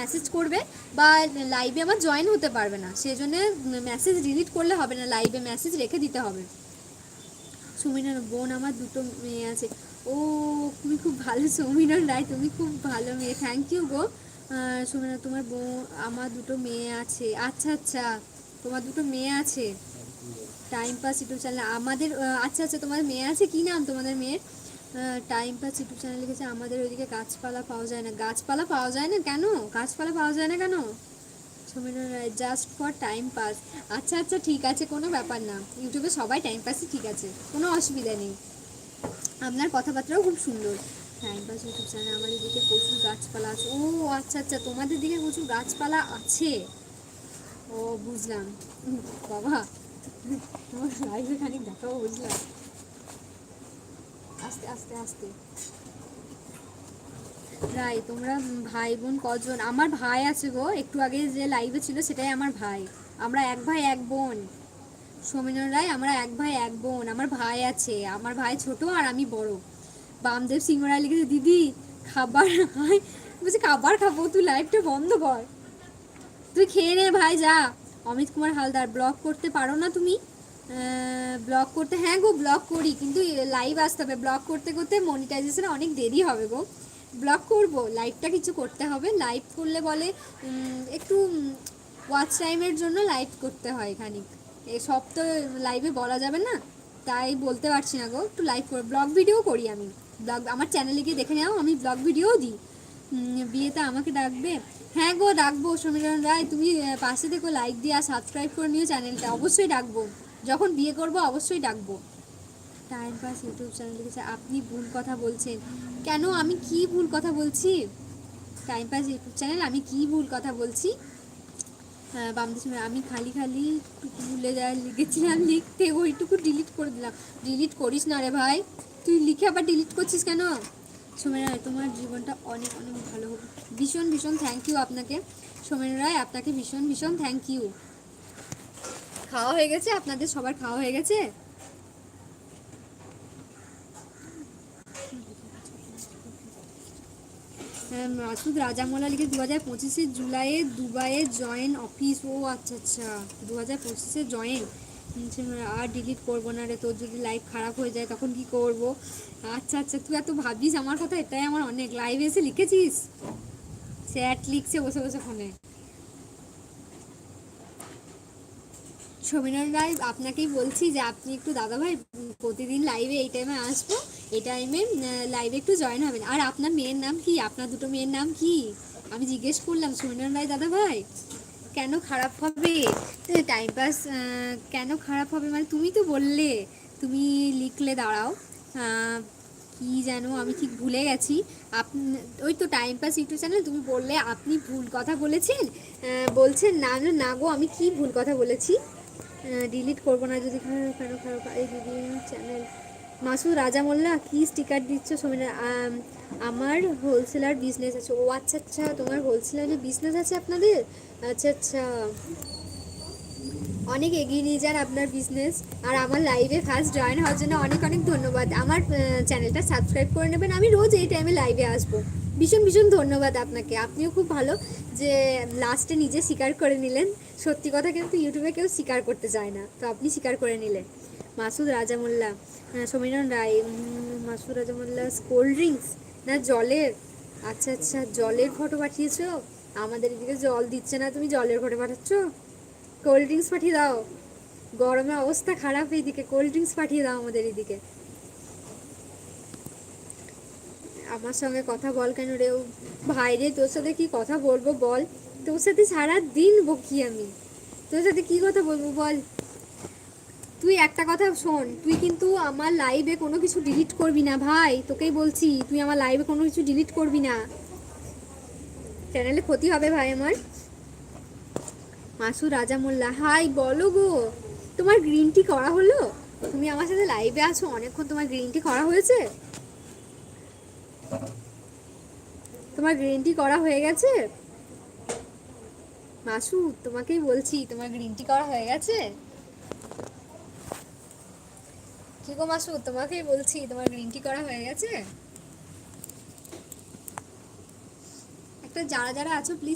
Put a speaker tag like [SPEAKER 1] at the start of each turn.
[SPEAKER 1] Message করবে বা লাইভে আমার জয়েন হতে পারবে না। সেই জন্য মেসেজ ডিলিট করলে হবে না লাইভে মেসেজ রেখে দিতে হবে। সুমিনার বোন আমার দুটো মেয়ে আছে। ও, তুমি খুব ভালো সুমিনার রায়, তুমি খুব ভালো মেয়ে। Thank you go. সুমিনা, তোমার বোন, আমার দুটো মেয়ে আছে। আচ্ছা আচ্ছা তোমার দুটো মেয়ে আছে। টাইম পাস ইউটিউব চ্যানেল আমাদের আচ্ছা আচ্ছা তোমাদের মেয়ে আছে? কি নাম তোমাদের মেয়ের? টাইম পাস ইউটিউব চ্যানেল লিখেছে আমাদের ওইদিকে গাছপালা পাওয়া যায় না। গাছপালা পাওয়া যায় না কেন? গাছপালা পাওয়া যায় না কেন? Sumina Roy just for time pass আচ্ছা আচ্ছা ঠিক আছে, কোনো ব্যাপার না। ইউটিউবে সবাই টাইম পাসই ঠিক আছে, কোনো অসুবিধা নেই। আপনার কথাবার্তাও খুব সুন্দর। টাইম পাস ইউটিউব চ্যানেল আমাদের দিকে প্রচুর গাছপালা আছে। ও আচ্ছা আচ্ছা তোমাদের দিকে প্রচুর গাছপালা আছে? ও, বুঝলাম। বাবা, তোমার লাইভে খানিক দেখাও বুঝলাম। আস্তে আস্তে আস্তে। রাই, তোমরা ভাই বোন কজন? আমার ভাই আছে গো, একটু আগে যে লাইভে ছিল সেটাই আমার ভাই। আমরা এক ভাই, এক বোন। সৌমিনর রায় আমরা এক ভাই, এক বোন। আমার ভাই আছে। আমার ভাই ছোট আর আমি বড়। বামদেব সিংহ রায় লিখেছে, দিদি, খাবার বলছি, খাবার খাব? তুই লাইভটা বন্ধ কর। তুই খেয়ে নে ভাই, যা। অমিত কুমার হালদার, ব্লগ করতে পারো না তুমি? ব্লগ করতে হ্যাঁ গো ব্লগ করি, কিন্তু লাইভ আসতে হবে। ব্লগ করতে করতে মনিটাইজেশনে অনেক দেরি হবে গো। ব্লগ করব লাইভটা কিছু করতে হবে। লাইভ করলে বলে একটু ওয়াচ টাইমের জন্য লাইভ করতে হয় খানিক। সব তো লাইভে বলা যাবে না। তাই বলতে পারছি না গো, একটু লাইভ করে ব্লগ ভিডিও করি আমি। ব্লগ আমার চ্যানেলে গিয়ে দেখে নাও, আমি ব্লগ ভিডিও দিই। বিয়েতে আমাকে ডাকবে। হ্যাঁ গো, ডাকবো, সমীরণ রায়, তুমি পাশে থেকে লাইক দিয়ে আর সাবস্ক্রাইব করে নিও চ্যানেলটা অবশ্যই ডাকবো। যখন বিয়ে করব, অবশ্যই ডাকবো। টাইম পাস, ইউটিউব চ্যানেল লিখেছে আপনি ভুল কথা বলছেন। কেন? আমি কি ভুল কথা বলছি? টাইম পাস, ইউটিউব চ্যানেল, আমি কি ভুল কথা বলছি? হ্যাঁ সময় আমি খালি খালি ভুলে যা লিখেছিলাম, লিখতে ওইটুকু ডিলিট করে দিলাম। ডিলিট করিস না রে ভাই। তুই লিখে আবার ডিলিট করছিস কেন? সোমেন রায়, তোমার জীবনটা অনেক অনেক ভালো হবে ভীষণ ভীষণ থ্যাংক ইউ আপনাকে। সোমেন রায়, আপনাকে ভীষণ ভীষণ থ্যাংক ইউ খাওয়া হয়ে গেছে আপনাদের সবার খাওয়া হয়ে গেছে? হ্যাঁ, মাসুদ রাজামোলা লিখে দু হাজার পঁচিশে জুলাইয়ে দুবাইয়ে জয়েন অফিস। ও আচ্ছা আচ্ছা দু হাজার পঁচিশে জয়েন। আর ডিলিট করব না রে তোর যদি লাইফ খারাপ হয়ে যায় তখন কি করব? আচ্ছা আচ্ছা তুই এত ভাবিস আমার কথা? এটাই আমার অনেক। লাইভে এসে লিখেছিস? চ্যাট লিখছে বসে বসে ফোনে সবিনয় রায় আপনাকেই বলছি যে আপনি একটু দাদাভাই প্রতিদিন লাইভে এই টাইমে আসব। এই টাইমে লাইভে একটু জয়েন হবেন। আর আপনার মেয়ের নাম কি? আপনার দুটো মেয়ের নাম কি? আমি জিজ্ঞেস করলাম সবিনয় রায় দাদাভাই কেন খারাপ হবে? টাইম পাস কেন খারাপ হবে? মানে তুমি তো বললে তুমি লিখলে দাঁড়াও। কি যেন আমি ঠিক ভুলে গেছি। আপনি ওই তো টাইম পাস ইউটিউব চ্যানেল তুমি বললে আপনি ভুল কথা বলেছেন। বলছেন না, না গো আমি কি ভুল কথা বলেছি? ডিলিট করব না, যদি খারাপ কেন খারাপ এই দিদি চ্যানেল মাসু রাজা মোল্লা, কি স্টিকার দিচ্ছ সমিনা আমার হোলসেলার বিজনেস আছে। ও আচ্ছা আচ্ছা তোমার হোলসেলারের বিজনেস আছে আপনাদের? আচ্ছা আচ্ছা। অনেক এগিয়ে নিয়ে যান আপনার বিজনেস আর আমার লাইভে ফার্স্ট জয়েন হওয়ার জন্য অনেক অনেক ধন্যবাদ। আমার চ্যানেলটা সাবস্ক্রাইব করে নেবেন। আমি রোজ এই টাইমে লাইভে আসব। ভীষণ ভীষণ ধন্যবাদ আপনাকে। আপনিও খুব ভালো যে লাস্টে নিজে স্বীকার করে নিলেন। সত্যি কথা কিন্তু ইউটিউবে কেউ স্বীকার করতে চায় না। তো আপনি স্বীকার করে নিলেন। মাসুদ রাজামোল্লা সমীরণ রায় মাসুদ রাজামোল্লা কোল্ড ড্রিঙ্কস না জলের? আচ্ছা আচ্ছা জলের ফটো পাঠিয়েছো? আমাদের এদিকে জল দিচ্ছে না, তুমি জলের ফটো পাঠাচ্ছ? কোল্ড ড্রিঙ্কস পাঠিয়ে দাও। গরমে অবস্থা খারাপ এইদিকে। কোল্ড ড্রিঙ্কস পাঠিয়ে দাও আমাদের এদিকে। আমার সঙ্গে কথা বল কেন রে? ভাই রে, তোর সাথে কি কথা বলব বল? তোর সাথে সারা দিন বকি আমি। তোর সাথে কি কথা বলব বল? তুই একটা কথা শোন, তুই কিন্তু আমার লাইভে কোনো কিছু ডিলিট করবি না ভাই। তোকেই বলছি, তুই আমার লাইভে কোনো কিছু ডিলিট করবি না। চ্যানেলে ক্ষতি হবে ভাই আমার। মাসু রাজা মোল্লা হাই, বলো গো। তোমার গ্রিন টি করা হলো? তুমি আমার সাথে লাইভে আছো, অনেকক্ষণ তোমার গ্রিন টি করা হয়েছে? তোমার গ্রিন টি করা হয়ে গেছে? মাসু, তোমাকেই বলছি, তোমার গ্রিন টি করা হয়ে গেছে? কি গো মাসু, তোমাকেই বলছি, তোমার গ্রিন টি করা হয়ে গেছে? একটা যারা যারা আছো প্লিজ